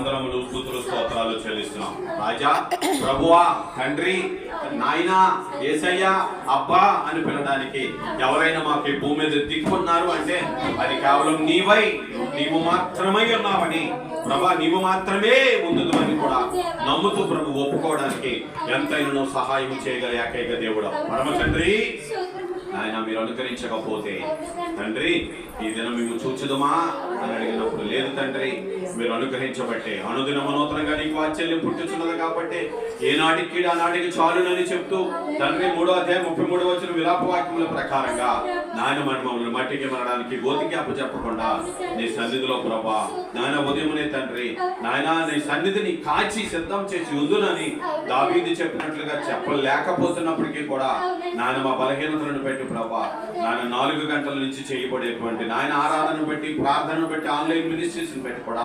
వందనములు స్థుతులు స్తోత్రాలు చెల్లిస్తున్నాం. రాజా ప్రభువా తండ్రి నాయనా ఏసయ్య అబ్బా అని పిలడానికి ఎవరైనా మాకు ఈ భూమి మీద దిక్కున్నారు అంటే అది కేవలం నీవై నీవు మాత్రమై ఉన్నావని ప్రభా నీవు మాత్రమే ముందుకు అని కూడా నమ్ముతూ ప్రభు ఒప్పుకోవడానికి ఎంతైనా సహాయం చేయగల ఏకైక దేవుడు. పరమ తండ్రి ఆయన మీరు అనుకరించకపోతే తండ్రి ఈ దినం మేము చూచుదమా అని అడిగినప్పుడు లేదు తండ్రి మీరు అనుగ్రహించబట్టే అనుదిన మనోతరంగా నీకు వాత్సల్యం పుట్టుచున్నది కాబట్టి ఏనాటికి ఆనాటికి చాలునని చెప్తూ తండ్రి మూడో అధ్యాయం ముప్పై మూడో వచ్చిన విలాపవాక్యముల ప్రకారంగా నాయన మన మమ్మల్ని మట్టికి మరడానికి గోతికి అప్పచెప్పకుండా నీ సన్నిధిలో ప్రభా నాయన ఉదయమునే తండ్రి నాయన నీ సన్నిధిని కాచి సిద్ధం చేసి ఉందునని దావీది చెప్పినట్లుగా చెప్పలేకపోతున్నప్పటికీ కూడా నాయన మా బలహీనతలను పెట్టి ప్రభా నాయన నాలుగు గంటల నుంచి చేయబడేటువంటి నాయన ఆరాధన పెట్టి ప్రార్థనను పెట్టి ఆన్లైన్ మినిస్ట్రీస్ని పెట్టి కూడా